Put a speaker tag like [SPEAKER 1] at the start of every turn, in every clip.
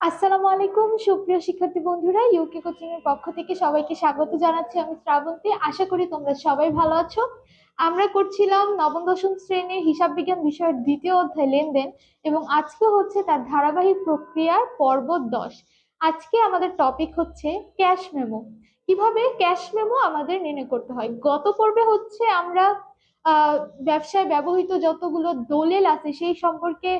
[SPEAKER 1] আসসালামু আলাইকুম, সুপ্রিয় শিক্ষার্থী বন্ধুরা ইউকে কোচিং এর পক্ষ থেকে সবাইকে স্বাগত জানাচ্ছি আমি শ্রাবন্তী। আশা করি তোমরা সবাই ভালো আছো। আমরা করছিলাম নবম, দশম শ্রেণির হিসাব বিজ্ঞান বিষয়ের দ্বিতীয় অধ্যায়, লেনদেন এবং আজকে হচ্ছে তার ধারাবাহিক প্রক্রিয়ার পর্ব দশ। আজকে আমাদের টপিক হচ্ছে ক্যাশ মেমো কীভাবে ক্যাশ মেমো আমাদের নির্ণয় করতে হয়? গত পর্বে হচ্ছে আমরা ব্যবসায় ব্যবহৃত যতগুলো দলিল আছে সেই সম্পর্কে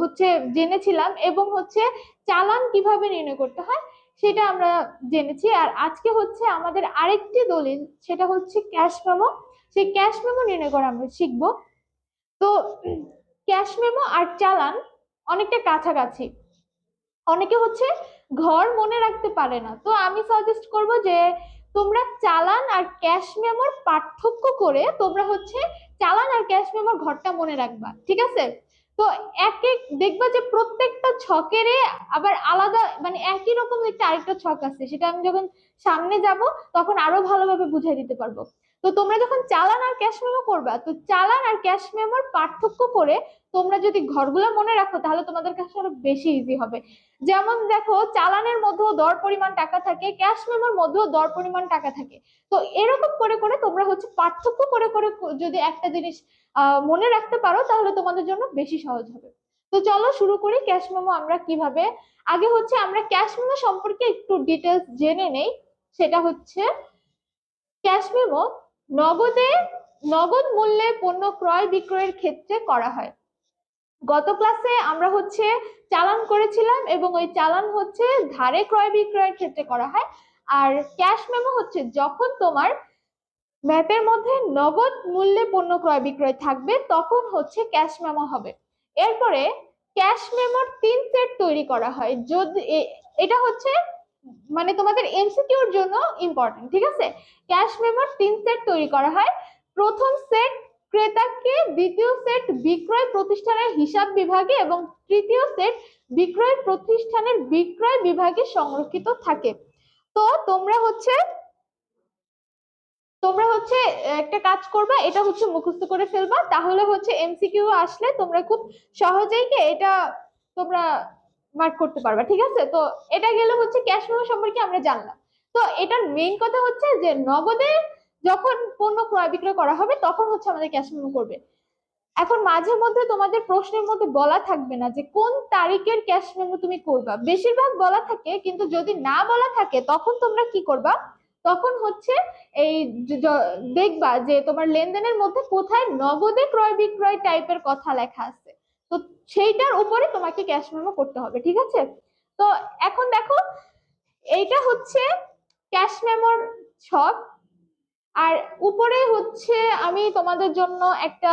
[SPEAKER 1] হচ্ছে জেনেছিলাম এবং হচ্ছে চালান কীভাবে নির্ণয় করতে হয় সেটা আমরা জেনেছি। আর আজকে হচ্ছে আমাদের আরেকটি দলিল, সেটা হচ্ছে ক্যাশ মেমো। সেই ক্যাশ মেমো নির্ণয় করা আমরা শিখব। তো ক্যাশ মেমো আর চালান অনেকটা কাছাকাছি। অনেকে হচ্ছে ঘর মনে রাখতে পারে না। তো আমি সাজেস্ট করব যে তোমরা চালান আর ক্যাশ মেমোর পার্থক্য করে তোমরা হচ্ছে চালান আর ক্যাশ মেমোর ঘরটা মনে রাখবা, ঠিক আছে? তো এক এক দেখবা যে প্রত্যেকটা ছকেরে আবার আলাদা মানে একই রকম একটা আরেকটা ছক আছে, সেটা আমি যখন সামনে যাব তখন আরও ভালোভাবে বুঝাই দিতে পারব। তো তোমরা যখন চালান আর ক্যাশ মেমো করবা, তো চালান আর ক্যাশ মেমোর পার্থক্য করে তোমরা যদি ঘরগুলো মনে রাখো, তাহলে তোমাদের কাছে আরও বেশি ইজি হবে। যেমন দেখো, চালানের মধ্যেও দর পরিমাণ টাকা থাকে ক্যাশ মেমোর মধ্যেও দর পরিমাণ টাকা থাকে। তো এরকম করে করে তোমরা হচ্ছে পার্থক্য করে করে যদি একটা জিনিস মনে রাখতে পারো, তাহলে তোমাদের জন্য বেশি সহজ হবে। তো চলো শুরু করি ক্যাশ মেমো আমরা কীভাবে আগে হচ্ছে আমরা ক্যাশ মেমো সম্পর্কে একটু ডিটেলস জেনে নেই। সেটা হচ্ছে ক্যাশ মেমো নগদে, নগদ মূল্যে পণ্য ক্রয় বিক্রয়ের ক্ষেত্রে করা হয়। গত ক্লাসে আমরা হচ্ছে চালান করেছিলাম এবং ওই চালান হচ্ছে ধারে ক্রয় বিক্রয়ের ক্ষেত্রে করা হয়। আর ক্যাশ মেমো হচ্ছে যখন তোমার ম্যাপের মধ্যে নগদ মূল্যে পণ্য ক্রয় বিক্রয় থাকবে, তখন হচ্ছে ক্যাশ মেমো হবে। এরপরে ক্যাশ মেমোর তিন সেট তৈরি করা হয়। যদি এটা হচ্ছে মানে তোমাদের এমসিকিউর জন্য ইম্পর্টেন্ট ঠিক আছে? ক্যাশ মেমোর তিন সেট তৈরি করা হয়। প্রথম সেট ক্রেতাকে, দ্বিতীয় সেট বিক্রয় প্রতিষ্ঠানের হিসাব বিভাগে এবং তৃতীয় সেট বিক্রয় প্রতিষ্ঠানের বিক্রয় বিভাগে সংরক্ষিত থাকে। তো তোমরা হচ্ছে তোমরা হচ্ছে একটা কাজ করবা, এটা হচ্ছে মুখস্থ করে ফেলবা। তাহলে হচ্ছে এমসিকিউ আসলে তোমরা খুব সহজেই এটা তোমরা মার্ক করতে পারবা, ঠিক আছে? তো এটা গেলে হচ্ছে ক্যাশ মেমো সম্পর্কে আমরা জানলাম। তো এটার মেইন কথা হচ্ছে যে নগদে যখন পণ্য ক্রয় বিক্রয় করা হবে, তখন হচ্ছে আমাদের ক্যাশ মেমো করবে। এখন মাঝে মধ্যে তোমাদের প্রশ্নের মধ্যে বলা থাকবে না যে কোন তারিখের ক্যাশ মেমো তুমি করবা। বেশিরভাগ বলা থাকে, কিন্তু যদি না বলা থাকে, তখন তোমরা কি করবা? তখন হচ্ছে এই দেখবা যে তোমার লেনদেনের মধ্যে কোথায় নগদে ক্রয় বিক্রয় টাইপের কথা লেখা আছে। তো সেইটার উপরে তোমাকে ক্যাশ মেমো করতে হবে ঠিক আছে? তো এখন দেখো এইটা হচ্ছে ক্যাশ মেমোর ছক আর উপরে হচ্ছে আমি তোমাদের জন্য একটা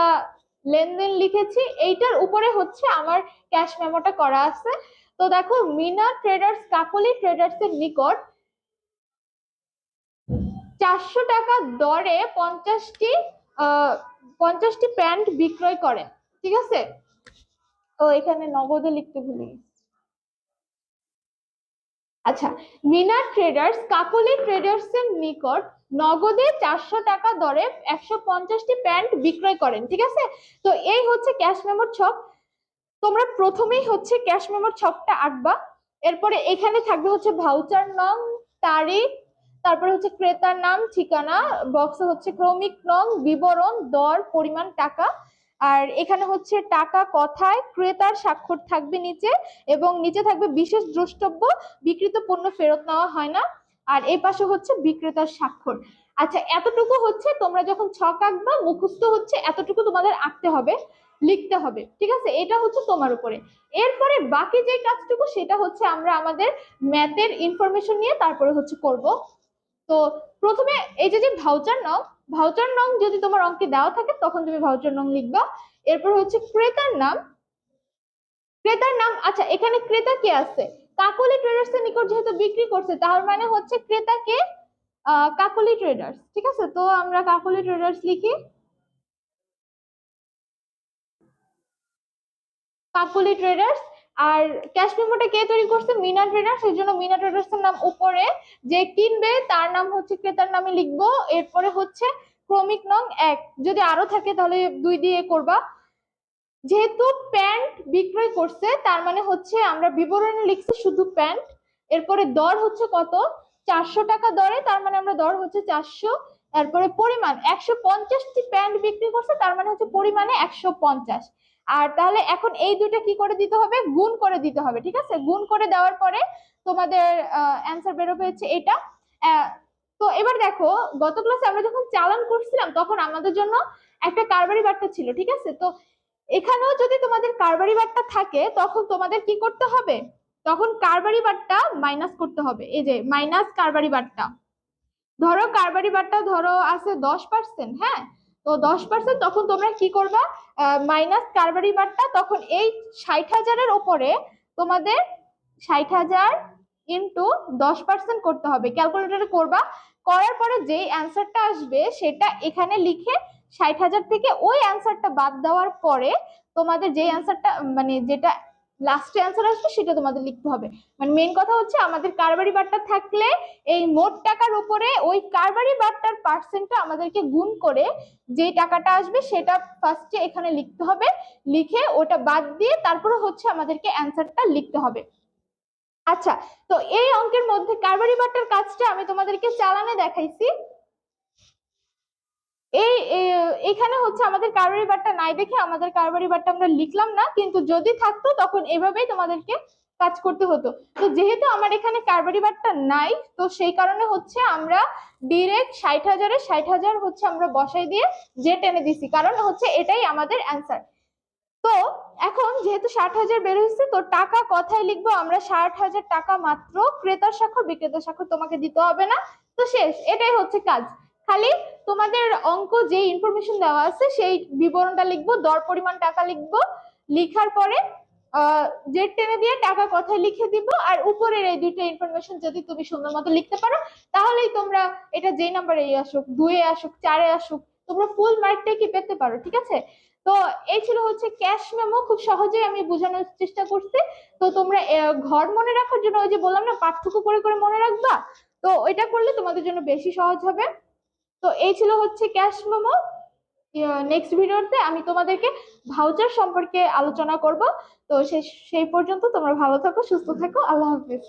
[SPEAKER 1] লেনদেন লিখেছি এইটার উপরে হচ্ছে আমার ক্যাশ মেমোটা করা আছে। তো দেখো মিনা ট্রেডার্স কাকলি ট্রেডার্স এর নিকট চারশো টাকা দরে পঞ্চাশটি আহ, পঞ্চাশটি প্যান্ট বিক্রয় করেন ঠিক আছে? ও এখানে নগদে লিখতে ভুলে গেছি। আচ্ছা মিনা ট্রেডার্স কাকলি ট্রেডার্স এর নিকট নগদে চারশো টাকা দরে একশো পঞ্চাশটি প্যান্ট বিক্রয় করেন, ঠিক আছে? তো এই হচ্ছে ক্যাশ মেমোর ছক। তোমরা প্রথমেই হচ্ছে ক্যাশ মেমোর ছকটা আঁকবা। এরপরে এখানে থাকবে হচ্ছে ভাউচার নং, তারিখ, তারপরে হচ্ছে ক্রেতার নাম, ঠিকানা বক্সে হচ্ছে ক্রমিক নং, বিবরণ, দর, পরিমাণ, টাকা। আর এখানে হচ্ছে টাকা কথায় ক্রেতার স্বাক্ষর থাকবে নিচে এবং নিচে থাকবে বিশেষ দ্রষ্টব্য বিক্রিত পণ্য ফেরত নেওয়া হয় না। আর এই পাশে হচ্ছে বিক্রেতার স্বাক্ষর। আচ্ছা এতটুকু হচ্ছে, তোমরা যখন ছক আঁকবা, মুখস্থ হচ্ছে, এতটুকু তোমাদের আঁকতে হবে, লিখতে হবে, ঠিক আছে? এটা হচ্ছে তোমার উপরে। এরপরে বাকি যে কাজটুকু, সেটা হচ্ছে আমরা আমাদের ম্যাথের ইনফরমেশন নিয়ে তারপরে হচ্ছে করব। তো প্রথমে এই যে যে ভাউচার নং ভাউচার নং যদি তোমার অঙ্কে দেওয়া থাকে তখন তুমি ভাউচার নং লিখবা। এরপর হচ্ছে ক্রেতার নাম। ক্রেতার নাম আচ্ছা এখানে ক্রেতা কে আছে? কাকলি ট্রেডার্স এর নিকট যেহেতু বিক্রি করছে তার মানে হচ্ছে ক্রেতাকে আহ, কাকলি ট্রেডার্স ঠিক আছে? তো আমরা কাকলি ট্রেডার্স লিখি। কাকুলি ট্রেডার্স আর ক্যাশ মেমোটা কে তৈরি করছে? মিনা ট্রেডার্স এই জন্য মিনা ট্রেডার্স এর নাম উপরে যে কিনবে, তার নাম হচ্ছে ক্রেতার নামে লিখব। এরপরে হচ্ছে ক্রমিক নং এক। যদি আরও থাকে তাহলে দুই দিয়ে করবা। যেহেতু প্যান্ট বিক্রয় করছে, তার মানে হচ্ছে আমরা বিবরণে লিখছি শুধু প্যান্ট। এরপরে দর হচ্ছে কত? চারশো টাকা দরে, তার মানে আমরা দর হচ্ছে চারশো। তারপরে পরিমাণ, একশো পঞ্চাশটি প্যান্ট বিক্রি করছে, তার মানে হচ্ছে পরিমাণে একশো পঞ্চাশ। আর তাহলে এখন এই দুটো কি করে দিতে হবে? গুণ করে দিতে হবে, ঠিক আছে? গুণ করে দেওয়ার পরে তোমাদের অ্যান্সার বেরোবে হচ্ছে এটা। তো এবার দেখো, গত ক্লাসে আমরা যখন চালান করছিলাম, তখন আমাদের জন্য একটা কারবারি বার্তা ছিল, ঠিক আছে? তো এখানেও যদি তোমাদের কারবারি বার্তা থাকে, তখন তোমাদের কি করতে হবে? তখন কারবারি বারটা মাইনাস করতে হবে। এই যে মাইনাস কারবারি বারটা ধরো কারবারি বারটা ধরো আছে দশ পার্সেন্ট হ্যাঁ? তো দশ পার্সেন্ট তখন তোমরা কি করবা? মাইনাস কারবারি বারটা তখন এই ষাট হাজারের ওপরে তোমাদের ষাট হাজার ইন্টু দশ পার্সেন্ট করতে হবে। ক্যালকুলেটরে করবা। করার পরে যেই অ্যান্সারটা আসবে সেটা এখানে লিখে ষাট হাজার থেকে ওই অ্যান্সারটা বাদ দেওয়ার পরে তোমাদের যে অ্যান্সারটা মানে যেটা লাস্টে অ্যান্সার আসবে, সেটা তোমাদের লিখতে হবে। মানে মেন কথা হচ্ছে, আমাদের কারবারি বারটা থাকলে এই মোট টাকার উপরে ওই কারবারি বারটার পার্সেন্টটা আমাদেরকে গুণ করে যে টাকাটা আসবে, সেটা ফার্স্টে এখানে লিখতে হবে। লিখে ওটা বাদ দিয়ে তারপরে হচ্ছে আমাদেরকে অ্যান্সারটা লিখতে হবে। আচ্ছা তো এই অঙ্কের মধ্যে কারবারি বারটার কাজটা আমি তোমাদেরকে চালানে দেখাইছি। এই এখানে হচ্ছে আমাদের কারবারি বারটা নাই দেখে আমাদের কারবারি বারটা আমরা লিখলাম না, কিন্তু যদি থাকতো তখন এভাবেই তোমাদেরকে কাজ করতে হতো। তো যেহেতু আমার এখানে কারবারি বারটা নাই, তো সেই কারণে হচ্ছে আমরা ডিরেক্ট ষাট হাজারে ষাট হাজার হচ্ছে আমরা বসাই দিয়ে যে টেনে দিছি, কারণ হচ্ছে এটাই আমাদের অ্যান্সার তো এখন যেহেতু ষাট হাজার বের হয়েছে, তো টাকা কথায় লিখব আমরা ষাট হাজার টাকা মাত্র ক্রেতার স্বাক্ষর, বিক্রেতার স্বাক্ষর তোমাকে দিতে হবে না। তো শেষ, এটাই হচ্ছে কাজ। খালি তোমাদের অঙ্ক যে ইনফরমেশন দেওয়া আছে, সেই বিবরণটা লিখব, দর পরিমাণ টাকা লিখব, লিখার পরে জেড টেনে দিয়ে টাকা কথায় লিখে দিব, আর উপরের এই দুইটা ইনফরমেশন যদি তুমি সুন্দর মতো লিখতে পারো, তাহলেই তোমরা এটা যেই নাম্বারে আসুক দুয়ে আসুক, চারে আসুক, তোমরা ফুল মার্কটাই কি পেতে পারো, ঠিক আছে? তো এই ছিল হচ্ছে ক্যাশ মেমো খুব সহজেই আমি বোঝানোর চেষ্টা করছি। তো তোমরা ঘর মনে রাখার জন্য ওই যে বললাম না পার্থক্য করে করে মনে রাখবা? তো ওইটা করলে তোমাদের জন্য বেশি সহজ হবে। তো এই ছিল হচ্ছে ক্যাশ মোমো। নেক্সট ভিডিওতে আমি তোমাদেরকে ভাউচার সম্পর্কে আলোচনা করব। তো সেই সেই পর্যন্ত তোমরা ভালো থাকো, সুস্থ থাকো। আল্লাহ হাফিজ।